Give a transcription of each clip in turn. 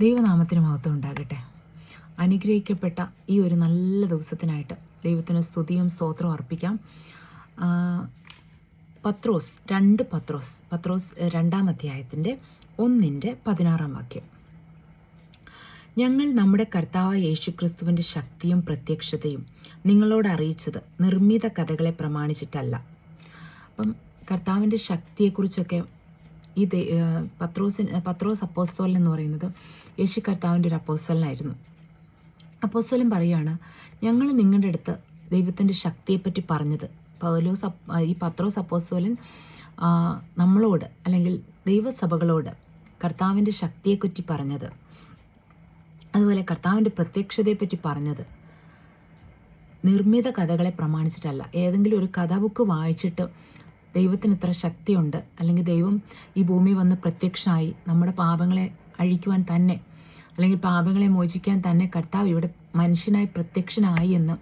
ദൈവനാമത്തിന് മഹത്വം ഉണ്ടാകട്ടെ. അനുഗ്രഹിക്കപ്പെട്ട ഈ ഒരു നല്ല ദിവസത്തിനായിട്ട് ദൈവത്തിന് സ്തുതിയും സ്തോത്രവും അർപ്പിക്കാം. പത്രോസ് രണ്ട് പത്രോസ് പത്രോസ് രണ്ടാം അധ്യായത്തിന്റെ ഒന്നിന്റെ പതിനാറാം വാക്യം. ഞങ്ങൾ നമ്മുടെ കർത്താവായ യേശുക്രിസ്തുവിന്റെ ശക്തിയും പ്രത്യക്ഷതയും നിങ്ങളോട് അറിയിച്ചത് നിർമ്മിത കഥകളെ പ്രമാണിച്ചിട്ടല്ല. അപ്പം കർത്താവിന്റെ ശക്തിയെക്കുറിച്ചൊക്കെ ഈ പത്രോസിന് പത്രോസ് അപ്പോസ്തോലൻ എന്ന് പറയുന്നത് യേശു കർത്താവിന്റെ ഒരു അപ്പോസ്തലനായിരുന്നു. അപ്പോസ്തലൻ പറയുകയാണ് ഞങ്ങൾ നിങ്ങളുടെ അടുത്ത് ദൈവത്തിന്റെ ശക്തിയെപ്പറ്റി പറഞ്ഞത്. പൗലോസ് ഈ പത്രോസ് അപ്പോസ്തോലൻ നമ്മളോട് അല്ലെങ്കിൽ ദൈവസഭകളോട് കർത്താവിന്റെ ശക്തിയെപ്പറ്റി പറഞ്ഞത്. അതുപോലെ കർത്താവിന്റെ പ്രത്യക്ഷതയെപ്പറ്റി പറഞ്ഞത്. നിർമ്മിത കഥകളെ പ്രമാണിച്ചിട്ടല്ല. ഏതെങ്കിലും ഒരു കഥ ബുക്ക് വായിച്ചിട്ട് ദൈവത്തിന് ഇത്ര ശക്തിയുണ്ട്. അല്ലെങ്കിൽ ദൈവം ഈ ഭൂമി വന്ന് പ്രത്യക്ഷമായി നമ്മുടെ പാപങ്ങളെ അഴിക്കുവാൻ തന്നെ അല്ലെങ്കിൽ പാപങ്ങളെ മോചിക്കാൻ തന്നെ കർത്താവ് ഇവിടെ മനുഷ്യനായി പ്രത്യക്ഷനായി എന്ന്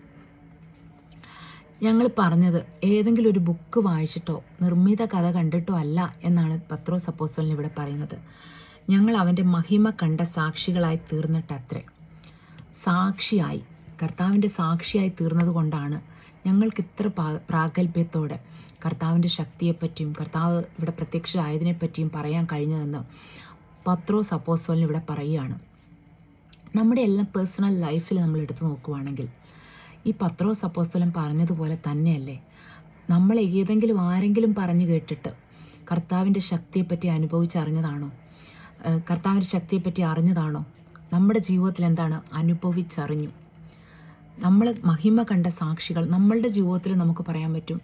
ഞങ്ങൾ പറഞ്ഞത് ഏതെങ്കിലും ഒരു ബുക്ക് വായിച്ചിട്ടോ നിർമ്മിത കഥ കണ്ടിട്ടോ അല്ല എന്നാണ് പത്രോ സപ്പോസലിന് ഇവിടെ പറയുന്നത്. ഞങ്ങൾ അവന്റെ മഹിമ കണ്ട സാക്ഷികളായി തീർന്നിട്ടത്രേ. സാക്ഷിയായി കർത്താവിന്റെ സാക്ഷിയായി തീർന്നത് കൊണ്ടാണ് ഞങ്ങൾക്ക് ഇത്ര പ്രാഗൽഭ്യത്തോടെ കർത്താവിന്റെ ശക്തിയെപ്പറ്റിയും കർത്താവ് ഇവിടെ പ്രത്യക്ഷമായതിനെപ്പറ്റിയും പറയാൻ കഴിഞ്ഞതെന്ന് പത്രോ അപ്പോസ്തലൻ ഇവിടെ പറയുകയാണ്. നമ്മുടെ എല്ലാം പേഴ്സണൽ ലൈഫിൽ നമ്മൾ എടുത്തു നോക്കുവാണെങ്കിൽ ഈ പത്രോ അപ്പോസ്തലൻ പറഞ്ഞതുപോലെ തന്നെയല്ലേ? നമ്മൾ ഏതെങ്കിലും ആരെങ്കിലും പറഞ്ഞു കേട്ടിട്ട് കർത്താവിന്റെ ശക്തിയെപ്പറ്റി അനുഭവിച്ചറിഞ്ഞതാണോ? കർത്താവിന്റെ ശക്തിയെപ്പറ്റി അറിഞ്ഞതാണോ? നമ്മുടെ ജീവിതത്തിൽ എന്താണ് അനുഭവിച്ചറിഞ്ഞു? നമ്മൾ മഹിമ കണ്ട സാക്ഷികൾ നമ്മളുടെ ജീവിതത്തിൽ നമുക്ക് പറയാൻ പറ്റും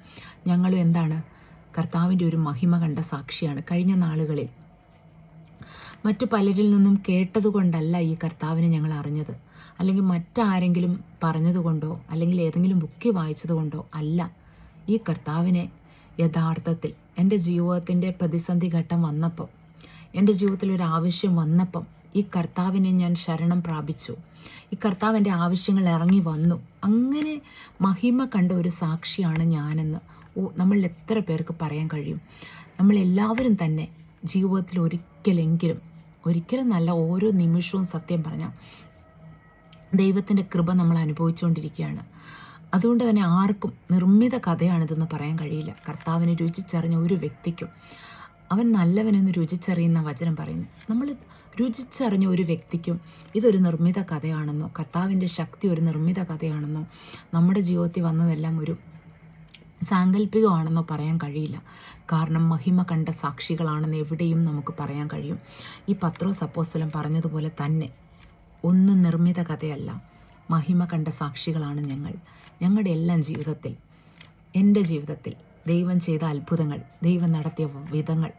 ഞങ്ങളും എന്താണ്? കർത്താവിന്റെ ഒരു മഹിമ കണ്ട സാക്ഷിയാണ് കഴിഞ്ഞ നാളുകളിൽ. മറ്റു പലരിൽ നിന്നും കേട്ടതുകൊണ്ടല്ല ഈ കർത്താവിനെ ഞങ്ങൾ അറിഞ്ഞത്. അല്ലെങ്കിൽ മറ്റാരെങ്കിലും പറഞ്ഞതുകൊണ്ടോ അല്ലെങ്കിൽ ഏതെങ്കിലും ബുക്ക് വായിച്ചതുകൊണ്ടോ അല്ല ഈ കർത്താവിനെ യഥാർത്ഥത്തിൽ എന്റെ ജീവിതത്തിന്റെ പ്രതിസന്ധി ഘട്ടം വന്നപ്പം എന്റെ ജീവിതത്തിൽ ഒരു ആവശ്യം വന്നപ്പം ഈ കർത്താവിനെ ഞാൻ ശരണം പ്രാപിച്ചു. ഈ കർത്താവിന്റെ ആവശ്യങ്ങൾ ഇറങ്ങി വന്നു. അങ്ങനെ മഹിമ കണ്ട ഒരു സാക്ഷിയാണ് ഞാനെന്ന് ഓ നമ്മളിൽ എത്ര പേർക്ക് പറയാൻ കഴിയും? നമ്മളെല്ലാവരും തന്നെ ജീവിതത്തിൽ ഒരിക്കലെങ്കിലും ഒരിക്കലും നല്ല ഓരോ നിമിഷവും സത്യം പറഞ്ഞാൽ ദൈവത്തിന്റെ കൃപ നമ്മൾ അനുഭവിച്ചുകൊണ്ടിരിക്കുകയാണ്. അതുകൊണ്ട് തന്നെ ആർക്കും നിർമ്മിത കഥയാണിതെന്ന് പറയാൻ കഴിയില്ല. കർത്താവിനെ രുചിച്ചറിഞ്ഞ ഒരു വ്യക്തിക്കും അവൻ നല്ലവനെന്ന് രുചിച്ചറിയുന്ന വചനം പറയുന്നു. നമ്മൾ രുചിച്ചറിഞ്ഞ ഒരു വ്യക്തിക്കും ഇതൊരു നിർമ്മിത കഥയാണെന്നോ കർത്താവിന്റെ ശക്തി ഒരു നിർമ്മിത കഥയാണെന്നോ നമ്മുടെ ജീവിതത്തിൽ വന്നതെല്ലാം ഒരു സാങ്കല്പികമാണെന്നോ പറയാൻ കഴിയില്ല. കാരണം മഹിമ കണ്ട സാക്ഷികളാണെന്ന് എവിടെയും നമുക്ക് പറയാൻ കഴിയും. ഈ പത്രോ അപ്പോസ്തലൻ പറഞ്ഞതുപോലെ തന്നെ ഒന്നും നിർമ്മിത കഥയല്ല മഹിമ കണ്ട സാക്ഷികളാണ് ഞങ്ങൾ. ഞങ്ങളുടെ എല്ലാം ജീവിതത്തിൽ എന്റെ ജീവിതത്തിൽ ദൈവം ചെയ്ത അത്ഭുതങ്ങൾ ദൈവം നടത്തിയ വിധങ്ങൾ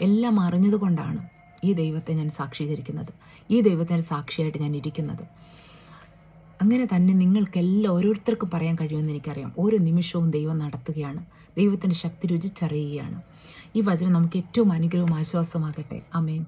എല്ലാം അറിഞ്ഞതുകൊണ്ടാണ് ഈ ദൈവത്തെ ഞാൻ സാക്ഷീകരിക്കുന്നത് ഈ ദൈവത്തിന് സാക്ഷിയായിട്ട് ഞാൻ ഇരിക്കുന്നത്. അങ്ങനെ തന്നെ നിങ്ങൾക്കെല്ലാം ഓരോരുത്തർക്കും പറയാൻ കഴിയുമെന്ന് എനിക്കറിയാം. ഓരോ നിമിഷവും ദൈവം നടത്തുകയാണ് ദൈവത്തിന്റെ ശക്തി രുചിച്ചറിയുകയാണ്. ഈ വചനം നമുക്ക് ഏറ്റവും അനുഗ്രഹവും ആശ്വാസമാകട്ടെ. അമേൻ